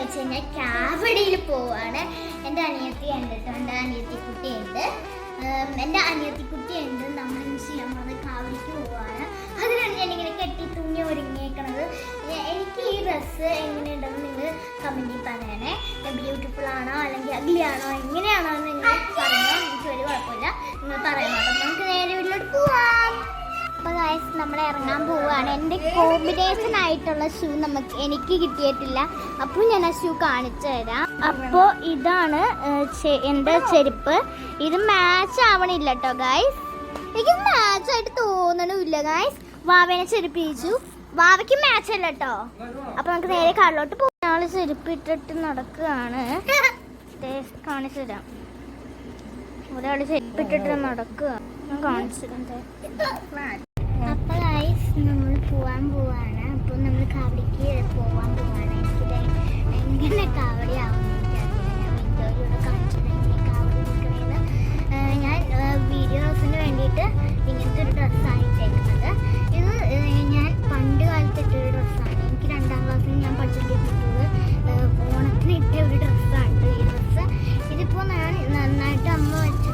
വെച്ച് കഴിഞ്ഞാൽ കാവടിയിൽ പോവാണ്. എന്റെ അനിയത്തി ഉണ്ട് കേട്ടോ. എന്റെ അനിയത്തി കുട്ടിയുണ്ട് ഉണ്ട് എന്റെ അനിയത്തി കുട്ടിയുണ്ട് നമ്മൾ മുസ്ലിം അത് കാവടിക്ക് പോവാണ്. അതിനാണ് ഞാൻ ഇങ്ങനെ കെട്ടി തുണി ഒരുങ്ങിയേക്കണത് എനിക്ക് ഈ ഡ്രസ്സ് എങ്ങനെയുണ്ടെന്ന് നിങ്ങൾ കമന്റിൽ പറയണേ. ബ്യൂട്ടിഫുൾ ആണോ അല്ലെങ്കിൽ അഗ്ലി ആണോ എങ്ങനെയാണോ എന്ന് നിങ്ങൾ പറഞ്ഞാൽ എനിക്ക് ഒരു കുഴപ്പമില്ല. നിങ്ങൾ പറയണം? അപ്പം നമുക്ക് നേരെ വീട്ടിലോട്ട് പോവാം. അപ്പൊ ഗൈസ് നമ്മൾ ഇറങ്ങാൻ പോവുകയാണ്. എന്റെ കോമ്പിനേഷൻ ആയിട്ടുള്ള ഷൂ നമുക്ക് എനിക്ക് കിട്ടിയിട്ടില്ല. അപ്പോൾ ഞാൻ ആ ഷൂ കാണിച്ചു തരാം. അപ്പോൾ ഇതാണ് എന്റെ ചെരുപ്പ്. ഇത് മാച്ച് ആവണില്ല കേട്ടോ ഗൈസ് എനിക്ക് മാച്ച് ആയിട്ട് തോന്നണില്ല ഗൈസ് വാവേനെ ചെരുപ്പിച്ചു. വാവയ്ക്ക് മാച്ച് അല്ല കേട്ടോ അപ്പൊ നമുക്ക് നേരെ കടലോട്ട് പോകും ആൾ ചെരുപ്പ് ഇട്ടിട്ട് നടക്കുകയാണ്. കാണിച്ചു തരാം. ഒരാൾ ചെരുപ്പിട്ടിട്ട് നടക്കുക ഞാൻ കാണിച്ചു തരാം നമ്മൾ പോവാൻ പോവാണ്. അപ്പൊ നമ്മൾ കാവടിക്ക് പോവാൻ പോവാണ്. എനിക്ക് എങ്ങനെ കാവടി എനിക്കറിയില്ല ഞാൻ വിൻഡോയിലൂടെ കാണിച്ചത് എങ്ങനെ കാവടി നിൽക്കണേന്ന് ഞാൻ വീഡിയോസിന് വേണ്ടിയിട്ട് ഇങ്ങനത്തെ ഒരു ഡ്രസ്സാണ് ഇട്ടേക്കുന്നത്. ഇത് ഞാൻ പണ്ട് കാലത്ത് ഇട്ടൊരു ഡ്രസ്സാണ് എനിക്ക് രണ്ടാം ക്ലാസ്സിൽ ഞാൻ പഠിച്ചിട്ടുള്ളത് ഓണത്തിന് ഇട്ട ഒരു ഡ്രസ്സാണ് ഈ ഡ്രസ്സ് ഇതിപ്പോൾ ഞാൻ നന്നായിട്ട് അമ്മ വെച്ചിട്ടുണ്ടായിരുന്നു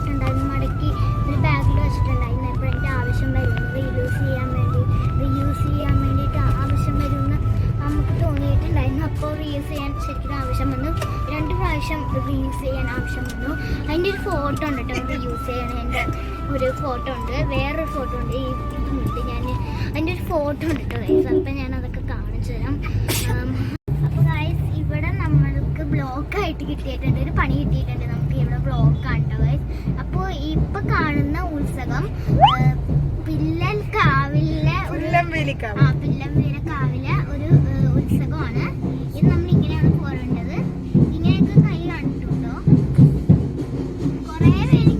ഫോട്ടോ ഉണ്ട് കേട്ടോ. യൂസ് ചെയ്യണതിന്റെ ഒരു ഫോട്ടോ ഉണ്ട്. വേറൊരു ഫോട്ടോ ഉണ്ട്. ഈ ഇതുമുണ്ട് ഞാൻ അതിന്റെ ഒരു ഫോട്ടോ ഉണ്ട് കേട്ടോ. ഗൈസ് അപ്പം ഞാൻ അതൊക്കെ കാണിച്ചു തരാം അപ്പോൾ ഗൈസ് ഇവിടെ നമ്മൾക്ക് ബ്ലോക്ക് ആയിട്ട് കിട്ടിയിട്ടുണ്ട് ഒരു കിട്ടിയിട്ടുണ്ട്. വേറെ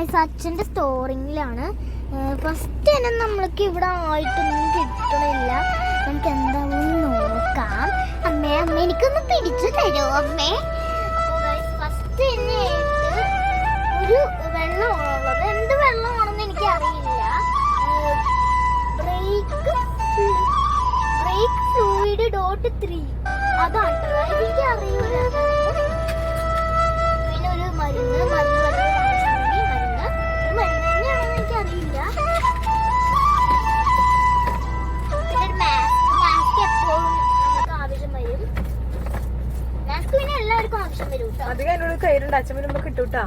ഗായ്സ് അച്ഛന്റെ സ്റ്റോറിങ്ങിലാണ് ഫസ്റ്റ് തന്നെ നമ്മൾക്ക് ഇവിടെ ആയിട്ടൊന്നും കിട്ടണില്ല. നമുക്ക് എന്താവും നോക്കാം. അമ്മേ അമ്മ എനിക്കൊന്ന് പിടിച്ചു തരുമോ അമ്മേ? ഫസ്റ്റ് തന്നെ ഒരു വെള്ളമാണുള്ളത് എന്ത് വെള്ളമാണെന്ന് എനിക്ക് അറിയില്ല brake brake fluid dot three അതാണ് എനിക്ക് അറിയില്ല എല്ലാവർക്കും ആവശ്യം വരും കേട്ടോ അധികം എന്നോട് കയ്യിലുണ്ട്. അച്ഛൻ വരുമ്പോ കിട്ടൂട്ടാ.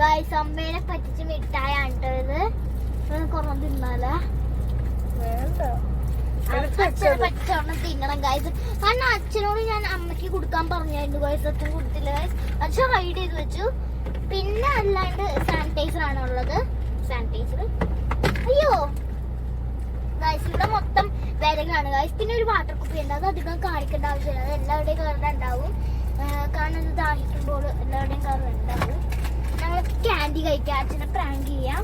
ഗായ്സ് അമ്മേനെ പറ്റിച്ച് മിഠായാണ് ട്ടോ ഇത് ഇത് കുറേ തിന്നാലേ. വേണ്ട. അച്ഛനെ പറ്റിച്ചോണം തിന്നണം ഗായ്സ് കാരണം അച്ഛനോട് ഞാൻ അമ്മയ്ക്ക് കൊടുക്കാൻ പറഞ്ഞായിരുന്നു ഗായ്സ് അച്ഛൻ കൊടുത്തില്ല ഗായ്സ് അച്ഛൻ റൈഡ് ചെയ്ത് വെച്ചു. പിന്നെ അല്ലാണ്ട് സാനിറ്റൈസർ ആണ് ഉള്ളത്. സാനിറ്റൈസർ അയ്യോ. ഗായ്സ് ഇവിടെ മൊത്തം വിരകാണ് ഗായ്സ് പിന്നെ ഒരു വാട്ടർ കുപ്പി ഉണ്ട്. അത് അധികം കാണിക്കേണ്ട ആവശ്യമില്ല. അത് എല്ലാവരുടെയും കയറുന്ന ഉണ്ടാവും ആ, കാരണം ഇത് ദാഹിക്കുമ്പോൾ എല്ലാവരുടെയും കയറുന്ന ഉണ്ടാവും. ഞങ്ങൾ ക്യാൻഡി കഴിക്കാം അച്ഛനെ പ്രാങ്ക് ചെയ്യാം.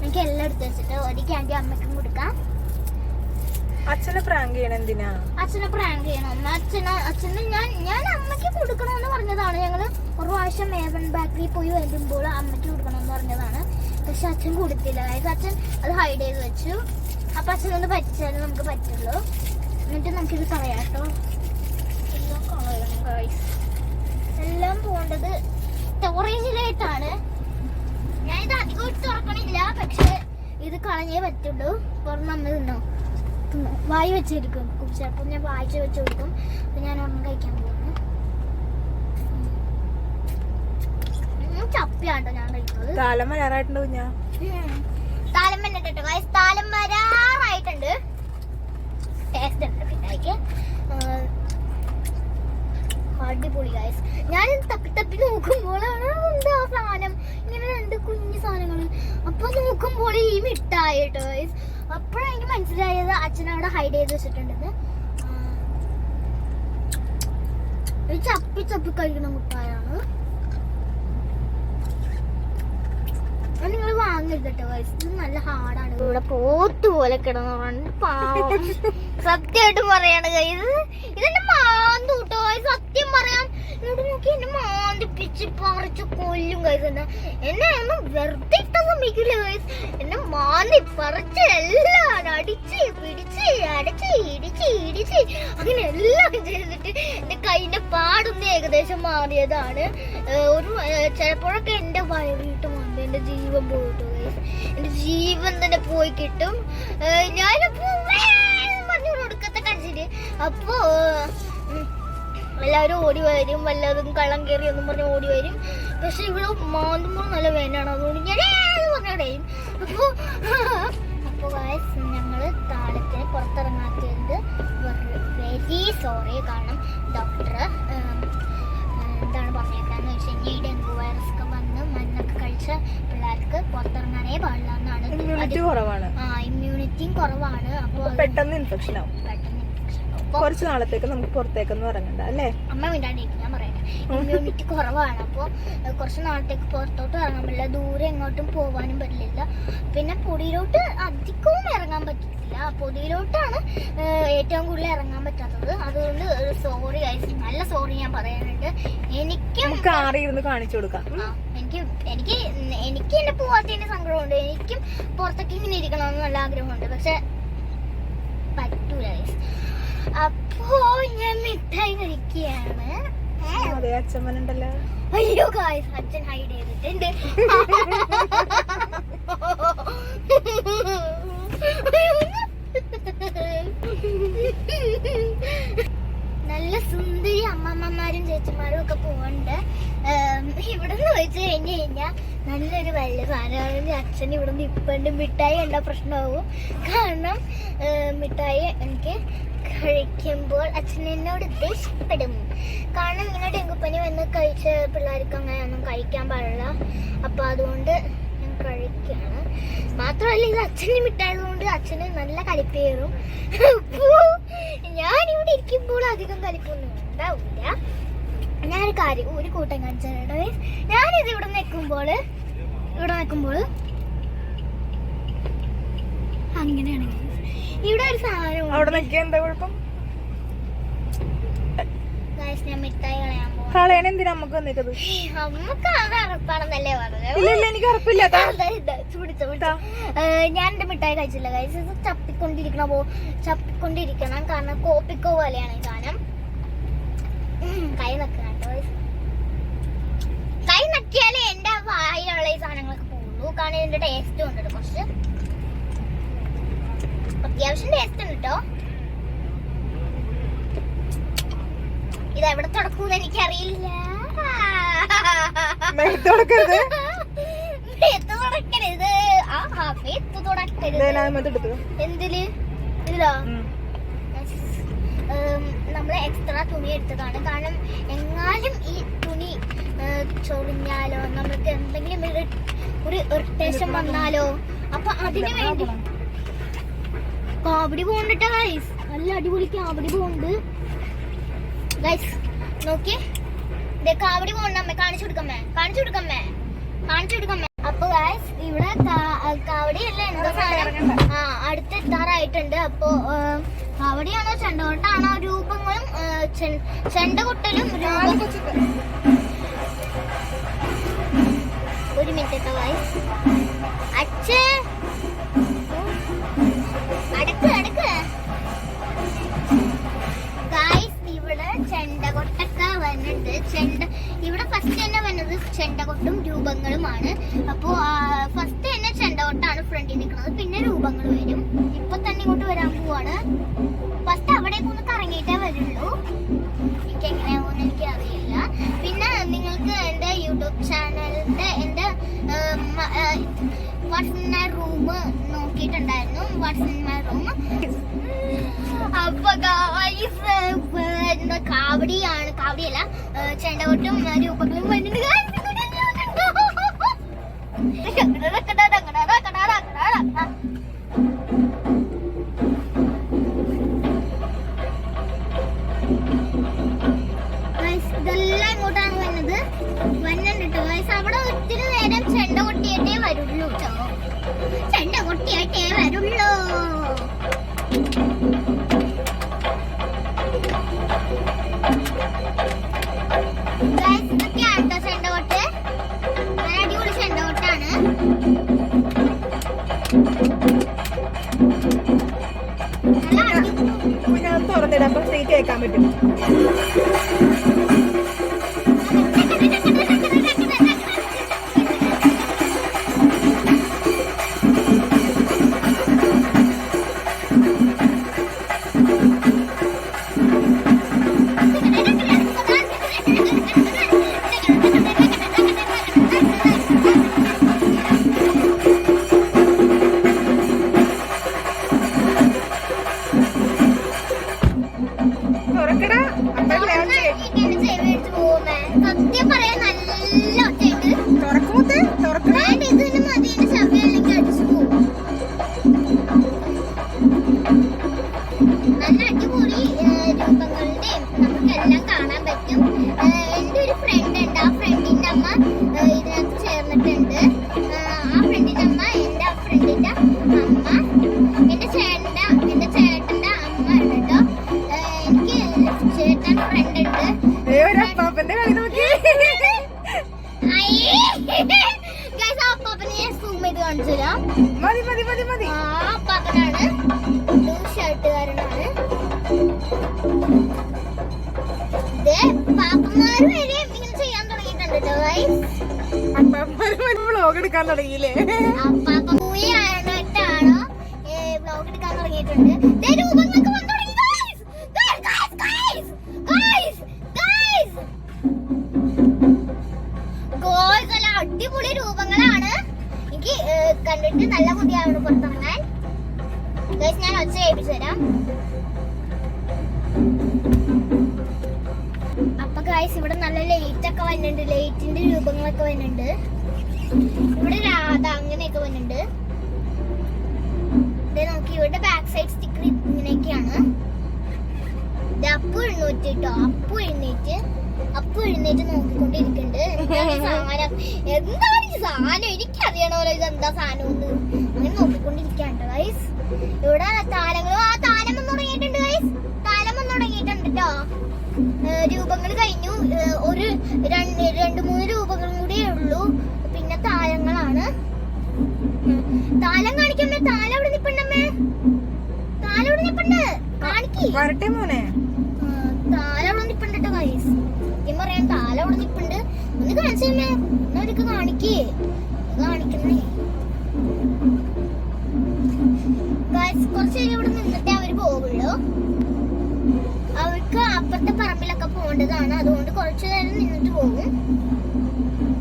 നമുക്ക് എല്ലാം എടുത്ത് വെച്ചിട്ട് ഒരു ക്യാൻഡി അമ്മയ്ക്കും കൊടുക്കാം. അച്ഛനെ പ്രാങ്ക് ചെയ്യണം എന്തിനാ? അച്ഛനെ പ്രാങ്ക് ചെയ്യണം. അച്ഛനെ അച്ഛനെ ഞാൻ ഞാൻ അമ്മയ്ക്ക് കൊടുക്കണമെന്ന് പറഞ്ഞതാണ്. ഞങ്ങൾ ഒരു പ്രാവശ്യം മേവൻ ബാക്കറി പോയി വരുമ്പോൾ അമ്മയ്ക്ക് കൊടുക്കണമെന്ന് പറഞ്ഞതാണ്. പക്ഷെ അച്ഛൻ കൊടുത്തില്ല. അതായത് അച്ഛൻ അത് ഹൈഡ് ചെയ്ത് വെച്ചു. അപ്പൊ അച്ഛനൊന്ന് പറ്റിച്ചാലും നമുക്ക് പറ്റുള്ളൂ. എന്നിട്ട് നമുക്കിത് പറയാം കേട്ടോ. Guys. എല്ലാം പോകേണ്ടത് സ്റ്റോറേജിലായിട്ടാണ് ഞാൻ ഇത് അധികം തുറക്കണില്ല പക്ഷെ ഇത് കളഞ്ഞേ പറ്റുള്ളൂ. പുറം നമ്മൾ തിന്നോ. വായി വെച്ചിരിക്കും ചിലപ്പോൾ ഞാൻ വായിച്ച് വെച്ച് കൊടുക്കും. അപ്പൊ ഞാൻ ഒന്നും കഴിക്കാൻ പോകുന്നു. ചപ്പിയാണ്ടോ ഞാൻ കഴിക്കുന്നത്. താലം വന്നിട്ടുണ്ട് guys. താലം വരാറായിട്ടുണ്ട്. ടേസ്റ്റ് ഉണ്ട് മിഠായിക്ക് അടിപൊളി ഗൈസ് ഞാൻ തപ്പി തപ്പി നോക്കുമ്പോഴാണ് എന്താ സാധനം? ഇങ്ങനെ രണ്ട് കുഞ്ഞു സാധനങ്ങൾ അപ്പൊ നോക്കുമ്പോൾ ഈ മിഠായി കേട്ടോ ഗൈസ് അപ്പോഴാണ് എനിക്ക് മനസ്സിലായത് അച്ഛനവിടെ ഹൈഡ് ചെയ്ത് വെച്ചിട്ടുണ്ടെന്ന്. ഇത് ചപ്പി ചപ്പി കഴിക്കുന്ന മുട്ടായാണ് നിങ്ങൾ വാങ്ങരുതട്ടോ ഇത് നല്ല ഹാർഡാണ് ഇവിടെ പോത്ത് പോലെ കിടന്നു പാവം. സത്യമായിട്ട് പറയാണ് ഗൈസ് ഇതെന്നെ കേട്ടോ. സത്യം പറയാൻ ഇവിടെ നോക്കി എന്നെ മാന്തിപ്പിച്ച് പറിച്ച് കൊല്ലും കഴിക്കുന്ന എന്നെ. ഒന്നും വെറുതെ ഇട്ടാൻ സമ്മതിക്കില്ല എന്നെ മാന്തി പറിച്ച് എല്ലാം അടിച്ച് പിടിച്ച് അടച്ച് ഇടിച്ച് ഇടിച്ച് അങ്ങനെ എല്ലാം ചെയ്തിട്ട് എന്റെ കൈന്റെ പാടൊന്ന് ഏകദേശം മാറിയതാണ്. ഒരു ചിലപ്പോഴൊക്കെ എന്റെ വയറിട്ട് മാന്തി എന്റെ ജീവൻ പോയിട്ടു ഗൈസ് എന്റെ ജീവൻ തന്നെ പോയി കിട്ടും. ഞാനിപ്പോ പറഞ്ഞു കൊടുക്കത്തെ കഴിച്ചിട്ട് അപ്പോ എല്ലാവരും ഓടി വരും വല്ലതും കള്ളം കയറി ഒന്നും പറഞ്ഞ് ഓടി വരും. പക്ഷെ ഇവിടെ മാന്തുമ്പോൾ നല്ല വേനാണ് അതുകൊണ്ട് ഞാൻ പറഞ്ഞിടയും അപ്പോൾ അപ്പോൾ ഞങ്ങൾ ഞങ്ങൾ താളത്തിന് പുറത്തിറങ്ങാത്തത് വെരി സോറി കാരണം ഡോക്ടർ എന്താണ് പറഞ്ഞേക്കാന്ന് വെച്ച് കഴിഞ്ഞാൽ ഈ ഡെങ്കു വൈറസ് ഒക്കെ വന്ന് മണ്ണൊക്കെ കഴിച്ച പിള്ളേർക്ക് പുറത്തിറങ്ങാനേ പാടില്ല എന്നാണ്. ഇമ്മ്യൂണിറ്റി കുറവാണ്. ആ ഇമ്മ്യൂണിറ്റിയും കുറവാണ്. അപ്പോൾ പെട്ടെന്ന് ഇൻഫെക്ഷൻ ആവും. പെട്ടെന്ന് കുറച്ച് നാളത്തേക്ക് നമുക്ക് പുറത്തേക്കൊന്നും ഇറങ്ങണ്ട അല്ലേ? അമ്മ മിണ്ടാണ്ടിരിക്കും ഞാൻ പറയട്ടെ. ഇമ്മ്യൂണിറ്റി കുറവാണ്. അപ്പോൾ കുറച്ച് നാളത്തേക്ക് പുറത്തോട്ട് ഇറങ്ങാൻ പറ്റില്ല. ദൂരെ എങ്ങോട്ടും പോകാനും പറ്റില്ല. പിന്നെ പൊടിയിലോട്ട് അധികവും ഇറങ്ങാൻ പറ്റില്ല. പൊടിയിലോട്ടാണ് ഏറ്റവും കൂടുതൽ ഇറങ്ങാൻ പറ്റാത്തത്. അതുകൊണ്ട് സോറി നല്ല സോറി ഞാൻ പറയാനുണ്ട്. എനിക്കും നമുക്ക് ആറിയിരുന്ന് കാണിച്ചു കൊടുക്കാം. എനിക്ക് എനിക്ക് എനിക്ക് എന്നെ പോവാത്തതിന്റെ സങ്കടമുണ്ട്. എനിക്കും പുറത്തൊക്കെ ഇങ്ങനെ ഇരിക്കണമെന്ന് നല്ല ആഗ്രഹമുണ്ട്. പക്ഷെ പറ്റൂല. അപ്പോ ഞാൻ മിഠായി കഴിക്കുകയാണ്. അതെ അച്ഛമ്മനുണ്ടല്ലോ. അയ്യോ ഗായ്സ് അച്ഛൻ ഹൈഡ് ചെയ്തിട്ടുണ്ട്. നല്ല സുന്ദരി അമ്മമ്മമാരും ചേച്ചിമാരും ഒക്കെ പോകണ്ട് ഇവിടെ നിന്ന് ചോദിച്ചു കഴിഞ്ഞു കഴിഞ്ഞാൽ നല്ലൊരു വലിയ സാധനമാണെങ്കിൽ അച്ഛൻ ഇവിടെ നിന്ന് ഇപ്പണ്ട് മിഠായി കണ്ട പ്രശ്നമാവും. കാരണം മിഠായി എനിക്ക് കഴിക്കുമ്പോൾ അച്ഛൻ എന്നോട് ദേഷ്യപ്പെടും കാരണം ഇങ്ങനെ ഡെങ്കുപ്പനി വന്ന് കഴിച്ച പിള്ളേർക്ക് അങ്ങനെയൊന്നും കഴിക്കാൻ പാടില്ല. അപ്പൊ അതുകൊണ്ട് ഞാൻ കഴിക്കുകയാണ്. മാത്രമല്ല ഇത് അച്ഛന് മിഠായതുകൊണ്ട് അച്ഛന് നല്ല കലിപ്പ് കയറും. ഞാനിവിടെ ഇരിക്കുമ്പോൾ അധികം കലിപ്പൊന്നും ഉണ്ടാവില്ല. ഞാനൊരു കാര്യം ഒരു കൂട്ടം കാണിച്ചാൽ ഞാനിത് ഇവിടെ നിൽക്കുമ്പോൾ ഇവിടെ നിൽക്കുമ്പോൾ അങ്ങനെയാണ് guys. ഇവിടെ ഒരു സാധനം അവിടെ നിൽക്കുക എന്താ കുഴപ്പം? കളയണ എന്തിനാ നമുക്ക് വന്നിട്ടത് ഇല്ല എനിക്ക് ഉറപ്പില്ല ഞാൻ എന്റെ മിഠായി കഴിച്ചില്ല ഇത് ചപ്പിക്കൊണ്ടിരിക്കണ പോ ചപ്പിക്കൊണ്ടിരിക്കണം. കാരണം കോപ്പിക്കോ പോലെയാണ് ഈ സാധനം. കൈ നക്കണം കൈ നക്കിയാലേ എന്റെ വായിലുള്ള ഈ സാധനങ്ങളൊക്കെ പോകുള്ളൂ. കാരണം ഇതിന്റെ ടേസ്റ്റ് ഉണ്ട് കുറച്ച്. അത്യാവശ്യം ടേസ്റ്റ് ഉണ്ട് കേട്ടോ ഇത് എവിടെ തുടക്കൂന്ന് എനിക്കറിയില്ല. അറിയില്ല എന്തിൽ? ഇതിലോ. നമ്മൾ എക്സ്ട്രാ തുണി എടുത്തതാണ്. കാരണം എങ്ങാനും ഈ തുണി ചൊറിഞ്ഞാലോ നമ്മൾക്ക് എന്തെങ്കിലും ഒരു ഒരു ഇറിറ്റേഷൻ വന്നാലോ അപ്പൊ അതിനു വേണ്ടി കാവടി പോകണ്ടിട്ടാ ഗൈസ് നല്ല അടിപൊളി കാവടി പോകുന്നുണ്ട്. ഗൈസ് നോക്കി. ദേ കാവടി പോകണ്ടമ്മേ കാണിച്ചു കൊടുക്കമ്മേ കാണിച്ചു കൊടുക്കമ്മേ കാണിച്ചു കൊടുക്കമ്മേ അപ്പൊ ഗൈസ് ഇവിടെ കാവടി അല്ല എന്താ സാധനം? ആ അടുത്തെത്താറായിട്ടുണ്ട് അപ്പൊ ഏഹ്, കാവടിയാണോ ചെണ്ടകൊട്ടാണോ രൂപങ്ങളും ചെണ്ട കൊട്ടലും രൂപം? ഒരു മിനിറ്റ് ഗൈസ് രൂപങ്ങളുമാണ് അപ്പോ ഫസ്റ്റ് തന്നെ ചെണ്ടോട്ടാണ് ഫ്രണ്ടിൽ നിൽക്കുന്നത്. പിന്നെ രൂപങ്ങൾ വരും. ഇപ്പൊ തന്നെ ഇങ്ങോട്ട് വരാൻ പോവാണ്. Look അടിപൊളി രൂപങ്ങളാണ്. എനിക്ക് കണ്ടിട്ട് നല്ല ബുദ്ധിയാണ് പുറത്തിറങ്ങാൻ. ഞാൻ ഒച്ച ഏൽപ്പിച്ചു തരാം. അപ്പൊ ഗായ്സ് ഇവിടെ നല്ല ലൈറ്റ് ഒക്കെ വരുന്നുണ്ട് ലൈറ്റിന്റെ രൂപങ്ങളൊക്കെ വരുന്നുണ്ട് ഇവിടെ രാധ അങ്ങനെയൊക്കെ ദേ നോക്കി ഇവിടെ ബാക്ക് സൈഡ് സ്റ്റിക്കർ ഇങ്ങനെയൊക്കെയാണ്. അപ്പു എഴുന്നൂറ്റിട്ടോ അപ്പു എഴുന്നേറ്റ്. അപ്പു എഴുന്നേറ്റ് നോക്കിക്കൊണ്ടിരിക്കുന്നുണ്ട് എന്താണ് ഈ സാധനം? എനിക്കറിയണമല്ലോ ഇത് എന്താ സാധനം എന്ന് അങ്ങനെ നോക്കിക്കൊണ്ടിരിക്കാണ്ട് ഗൈസ് ഇവിടെ താരങ്ങൾ? ആ താരം വന്ന് തുടങ്ങിയിട്ടുണ്ട് ഗൈസ് താരം വന്ന് തുടങ്ങിയിട്ടുണ്ട് രൂപങ്ങൾ കഴിഞ്ഞു. ഒരു രണ്ട് രണ്ട് മൂന്ന് രൂപങ്ങളും കൂടിയേ ഉള്ളൂ. പിന്നെ താരങ്ങളാണ്. താലം കാണിക്കമ്മേ താലം അവിടെ നിപ്പണ്ടമ്മേ താലം അവിടെ നിപ്പണ്ട്? കാണിക്കേ. വരട്ടെ മോനെ. കാണിച്ചമ്മേ അവർക്ക് കാണിക്കേ. കാണിക്കുന്നേ കുറച്ച് ഇവിടെ നിന്നിട്ടേ അവർ പോകുള്ളൂ അവർക്ക് അപ്പുറത്തെ പറമ്പിലൊക്കെ പോകേണ്ടതാണ്. അതുകൊണ്ട് കുറച്ചു നേരം നിന്നിട്ട് പോകും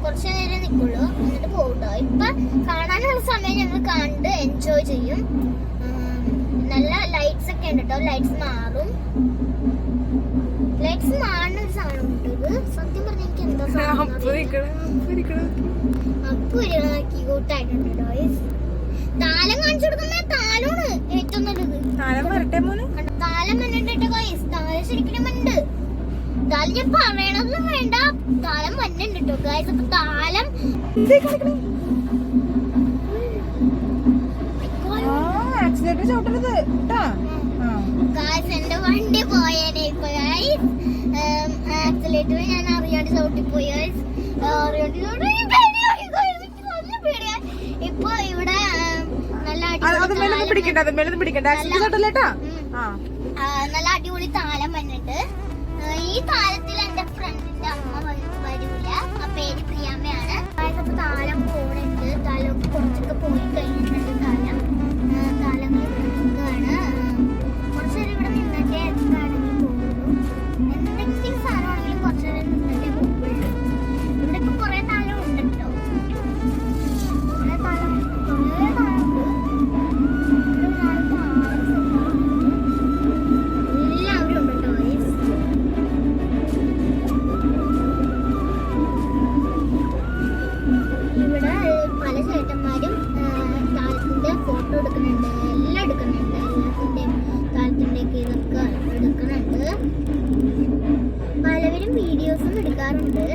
കുറച്ചു നേരം നിൽക്കുള്ളൂ എന്നിട്ട് പോകട്ടോ ഇപ്പൊ കാണാനുള്ള സമയം ഞങ്ങൾ കണ്ട് എൻജോയ് ചെയ്യും. നല്ല ലൈറ്റ്സ് ഒക്കെ ഉണ്ട് കേട്ടോ ലൈറ്റ്സ് മാറും. ലൈറ്റ്സ് മാറുന്ന ഒരു സാധനം സത്യം പറഞ്ഞ എനിക്ക് എന്താ അപ്പൊ സാധനം അപ്പൊ ഇരിക്കണ അപ്പൊ ക്യൂട്ടായിട്ടുണ്ട് ഗൈസ് താലം കാണിച്ചു കൊടുക്കുന്ന താലമാണ് ഏറ്റവും നല്ലത്. താലം വരട്ടെ മോനെ? താലം മണ്ണുണ്ട് ഗൈസ് താലം ശരിക്കും മണ്ണുണ്ട് താലം ഞാൻ പറയണതൊന്നും വേണ്ട. താലം മണ്ണുണ്ട് കേട്ടോ ഗൈസ് അപ്പൊ താലം എന്തേ കാണിക്കണേ. ആ ആക്സിഡന്റ് ചവിട്ടരുത്. കേട്ടാ ഗൈസ് എന്റെ വണ്ടി പോയേനെ ഇപ്പൊ ഗൈസ് ആക്സിലേറ്റർ ഞാൻ അറിയാണ്ട് പോയി ചവിട്ടി പേടിയായി ഇപ്പൊ ഇവിടെ നല്ല പിടിക്കണ്ട മേലൊന്നും പിടിക്കണ്ട. നല്ല അടിപൊളി താലം വന്നിട്ട് ഈ താലത്തിൽ വീഡിയോസും എടുക്കാറുണ്ട്.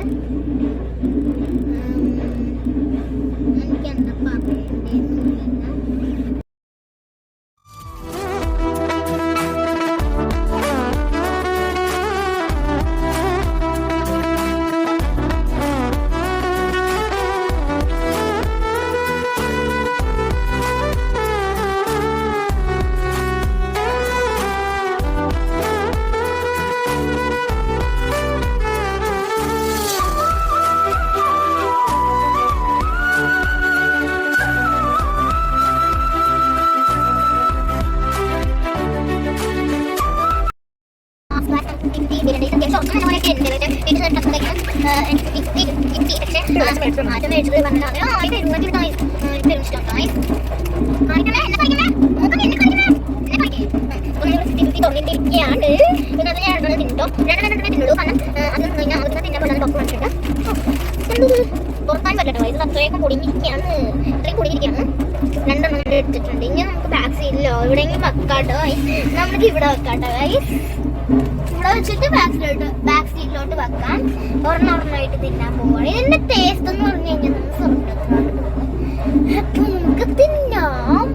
പുറത്താൻ പറ്റട്ടോ ഇത് അത്രയൊക്കെ പൊടിഞ്ഞിരിക്കുകയാണ് ഇത്രയും പൊടിഞ്ഞിരിക്കുകയാണ് രണ്ടെണ്ണം എടുത്തിട്ടുണ്ട് ഇനി നമുക്ക് ബാക്ക് സൈഡിലോ എവിടെയെങ്കിലും വെക്കാട്ടോ നമുക്ക് ഇവിടെ വെക്കാട്ടോ guys. ഇവിടെ വെച്ചിട്ട് ബാക്ക് സൈഡിലോട്ട് ബാക്ക് സീറ്റിലോട്ട് വെക്കാൻ. ഒരെണ്ണം ഒരെണ്ണമായിട്ട് തിന്നാൻ പോവാണ്. ഇതിന്റെ ടേസ്റ്റ് എന്ന് പറഞ്ഞു കഴിഞ്ഞാൽ നമുക്ക് പോകും അപ്പൊ നമുക്ക് തിന്നാം.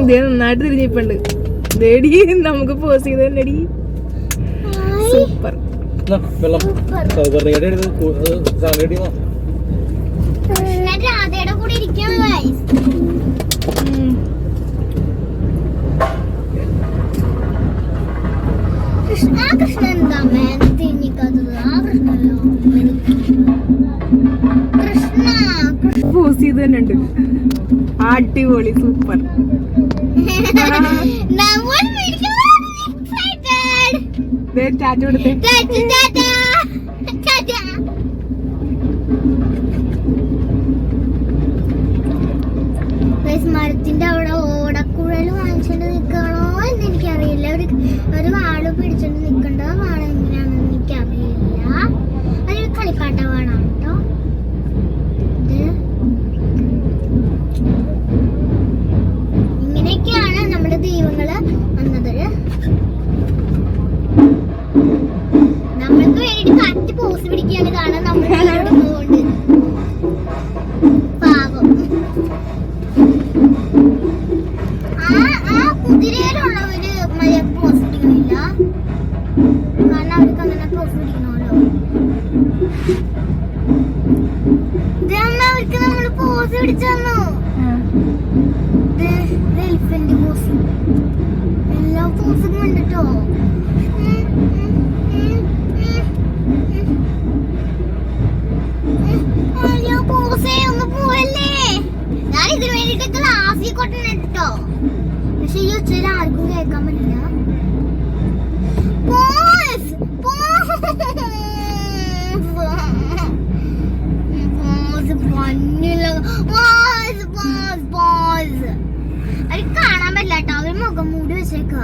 ഇതേ നന്നായിട്ട് തിരിഞ്ഞിപ്പുണ്ട്. ദേടി നമുക്ക് പോസ് ചെയ്ത് തന്നെടി. സൂപ്പർ. വെള്ളം. കൃഷ്ണൻ രാധയുടെ കൂടെ guys. കൃഷ്ണ കൃഷ്ണൻ എന്താ തിരിഞ്ഞിക്കാത്തത്? ആ കൃഷ്ണല്ലോ കൃഷ്ണ കൃഷ്ണ പോസ് ചെയ്ത് തന്നെ ഉണ്ട് അടിപൊളി സൂപ്പർ. ടാറ്റ കൊടുത്തേ. അവർക്ക് നമ്മൾ പോസ് പിടിച്ചു പോസ് ഉണ്ട്? ഞാൻ ഇതിനു വേണ്ടിട്ട് ക്ലാസ്സിൽ കേട്ടോ പക്ഷെ ഈ ഉച്ചയിൽ ആർക്കും കേൾക്കാൻ പറ്റില്ല പന്നില്ല. പോസ്, പോസ്, അവർ കാണാൻ പറ്റില്ല കേട്ടോ. അവർ മുഖം മൂടി വെച്ചേക്ക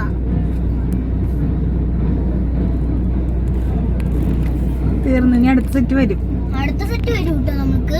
തീർന്നു. ഇനി അടുത്ത സെറ്റ് വരും. അടുത്ത സെറ്റ് വരും കേട്ടോ നമുക്ക്.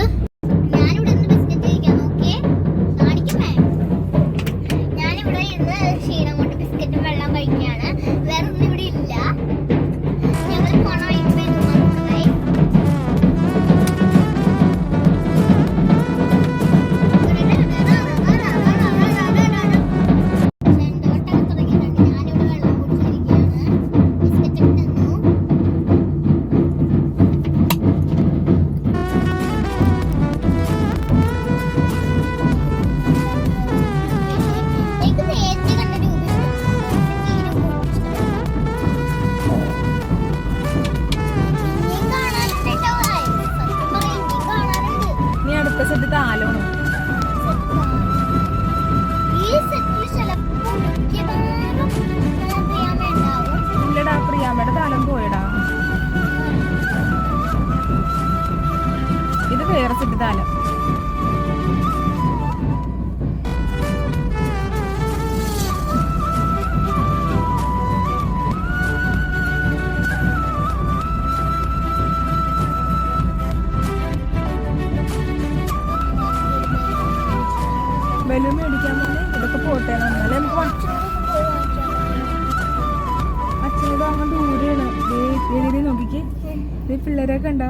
ദേ പിള്ളേരെ കണ്ട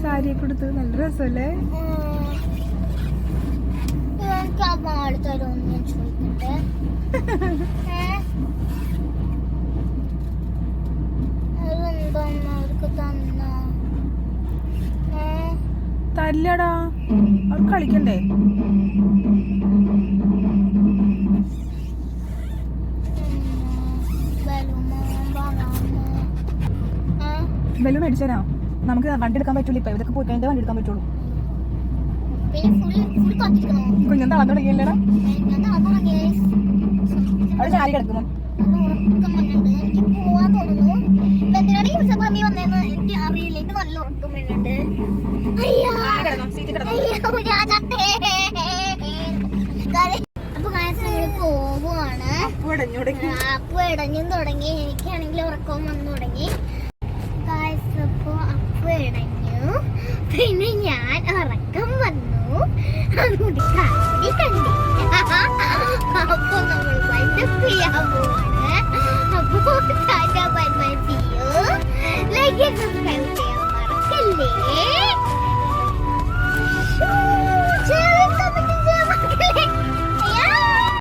സാരി എടുത്ത് നല്ല രസമല്ലേ തല്ലടാ അവർ കളിക്കണ്ടേ ബലൂൺ മേടിച്ചാലോ നമുക്ക് വണ്ടി എടുക്കാൻ പറ്റുള്ളൂ ഇപ്പൊ. ഇതൊക്കെ പോയി കഴിഞ്ഞാൽ വണ്ടി എടുക്കാൻ പറ്റുള്ളൂ കുഞ്ഞൻ തളർന്നു തുടങ്ങിയല്ലേടാ? അവിടെ ചാരി കിടക്കുന്നു. അപ്പൊ ഇടഞ്ഞും തുടങ്ങി. എനിക്കാണെങ്കിൽ ഉറക്കം വന്നു തുടങ്ങി. അപ്പൊ നമ്മൾ വൈൻഡപ്പ് ചെയ്യാൻ പോവാണ് അപ്പൊ Tata bye bye see you like subscribe ചെയ്യാൻ മറക്കല്ലേ